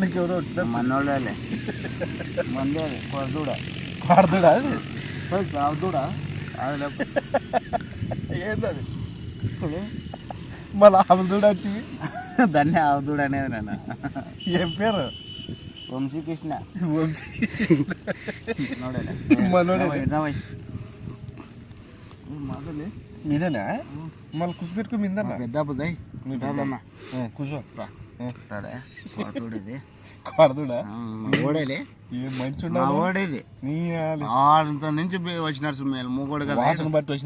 నీకు ఎవరో మనోళ్ళే మందే కొరదూడ. అది? సావుదూడా ఏంటది మళ్ళీ అమలుడు వచ్చి దాన్ని ఆవుదూడ అనేది నాన్న. ఏం పేరు? వంశీకృష్ణ. వంశీ. మనోడే. మాదలే మీదేనా? మళ్ళీ కుసి పెట్టుకో మిందన్న పెద్ద కూర్చో. కొరదూడేది వాడుతుడా ఓడేలే. ఏం మంచి మా ఉండాలి ఓడేది. నీ ఆలి. ఆడంత నుంచి వచ్చినాడు సుమ్మేలు మూగోడు కదా. వాసన బట్టి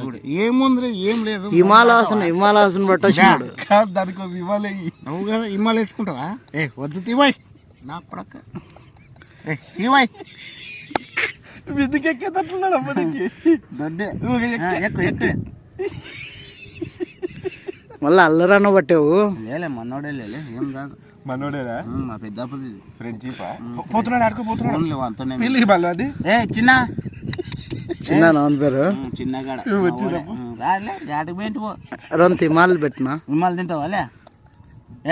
చూడు. ఏముంది ఏం లేదు. హిమాలయాసన్ హిమాలయాసన్ బట్టి వచ్చినాడు. కాదు దానికి ఇవ్వాలి. నువ్వు కదా ఇమ్మాలు వేసుకుంటావా? ఏ వద్దు తీవాయ్ నా కొడక. ఏ తీవాయ్ విధికెక్కేటట్లున్నాడు అప్పటికి దొడ్డే. ఊగే ఆ, ఎక్కు ఎక్కు. మళ్ళీ అల్లరన్న పట్టావు? లేలే మనోడే లేలే ఏం కాదు. మనోడేనా? ఉమ్, మా పెద్ద ఫ్రెండ్షిప్? పోతున్నాడు ఆడుకో పోతున్నాడు. అంతనే పెళ్ళికి మళ్ళీ ఏ చిన్న. చిన్న నాన్న పేరు? చిన్నగాడ? రాలే జాటికి పోయింటి పో. రెండు హిమాలు పెట్టినా? ఇమ్మాలు తింటావా లే?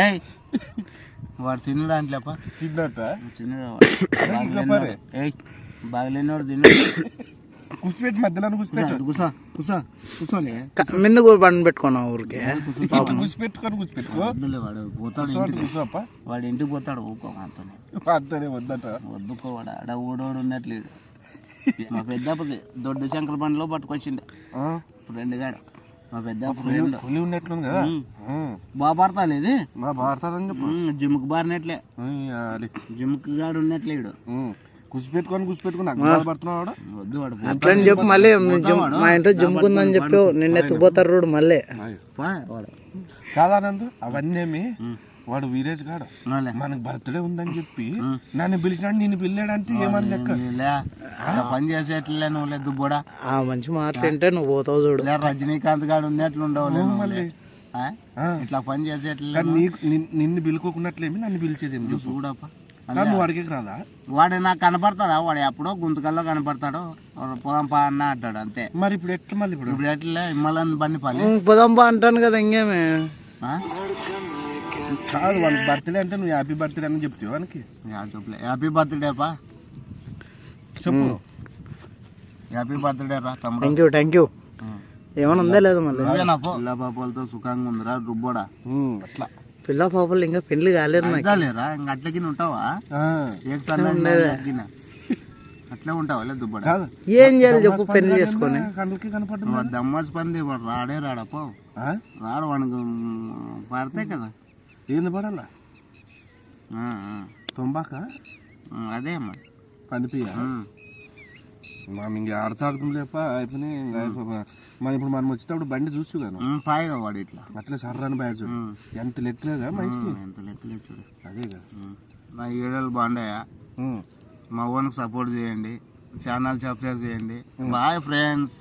ఏయ్. వాడు తినడాంట్లేప తిన్నట్ట? ఇంకా పరే. ఏయ్ బాగలేనివాడు తిన్నాడు. కుసిపెట్టి మధ్యలో కుసిపెట్టు కూసో కూసో కూసోలే మిందు కూడా బండి పెట్టుకున్నావు ఊరికి? కుసిపెట్టుకొని కుసిపెట్టుకో వద్దులే వాడు పోతాడు కూర్చోప్ప వాడు ఇంటికి పోతాడు ఊకో అంతనే అంతనే వద్దట. వద్దుకో వాడు ఆడ ఊడోడు ఉన్నట్లేడు మా పెద్దప్పది దొడ్డు చంకల బండిలో పట్టుకొచ్చిండు. ఆ, ఫ్రెండ్ గాడు మా పెద్ద పులి ఉన్నట్లుంది కదా. బాగా పడతాను ఇది? మా భారతదని చెప్పు. జిమ్కి బారినట్లే. జిమ్కి గాడు ఉన్నట్లేడు ఉమ్. వాడు? పో. అట్లని చెప్పి మళ్ళీ మా ఇంట్లో జిమ్కుందని చెప్పి నిన్ను ఎత్తుకుపోతారు చూడు మళ్ళీ. కాదానందు అవన్నీ. వాడు. వీరేజ్ కాడు. మనకు బర్త్డే ఉందని చెప్పి. నన్ను పిలిచినాడు నేను పిల్లాడంటే ఏమని లెక్క? పని చేసేట్లే నువ్వు లేదు దుబ్బోడా. ఆ మంచి మాటలు వింటే నువ్వు పోతావు చూడు. రజనీకాంత్ గాడు ఉన్నట్లు ఉండవు మళ్ళీ. ఇట్లా పని చేసేట్లే కానీ నీకు నిన్- నిన్ను పిలుకోకున్నట్లేమి నన్ను పిలిచేదేమి చూడప్ప. కానీ అడిగేకి రాదా? వాడు నాకు కనపడతాడా? వాడు ఎప్పుడో గుంతకల్లో కనపడతాడు. వాడు పోదాం పా అన్న అంటాడు అంతే. మరి ఇప్పుడు ఎట్లా మళ్ళీ ఇప్పుడు? ఇప్పుడు ఎట్లే? ఇమ్మలని బండి పని. పోదాంబా అంటాను కదా ఇంకేమే. ఆ? కాదు వాళ్ళ బర్త్డే అంటే నువ్వు హ్యాపీ బర్త్డే అని చెప్తావు వానికి? యా చెప్పలే. హ్యాపీ బర్త్డే పా. చెప్పు. హ్యాపీ బర్త్డే రా తమ్ముడు. థ్యాంక్ యూ థ్యాంక్ యూ ఏమైనా ఉందా లేదా మళ్ళీ? పాపాలతో సుఖంగా ఉందిరా రుబ్బోడా. అట్లా. పిల్ల పాపలు ఇంకా పెళ్ళి కాలేదు నాకు. లేరా ఇంక ఉంటావా? అట్లే ఉంటావా లేదు దుబ్బోడా? కాదు. ఏం చేయాలి చెప్పు పెళ్ళి చేసుకొని. కళ్ళకి కనపడ్డం వాడు దమ్మస్ పంది వాడు రాడే రాడా? పో. ఆ? రాడు వానికి పడతాయి కదా. ఏంది పడాలా. తొంబాక? అదే మరి పందిపియ ఉమ్. మనం ఇంక ఆడుతూ ఆడుతుంది లేప అయిపోయినాయి ఇంకా అయిపో- మనం ఇప్పుడు మనం వచ్చేటప్పుడు బండి చూసు ఉమ్, పాయగా వాడు ఇట్లా. అట్లా సర్రాని బ్యాచ్ ఉమ్. ఎంత లెక్కలేదా మంచిది. ఎంత లెక్కలే చూడు. అదే కదా. నా ఏడేళ్ళు బాగుండాయా. మా ఓన్కి సపోర్ట్ చేయండి. ఛానల్ సబ్స్క్రైబ్ చేయండి. Bye friends.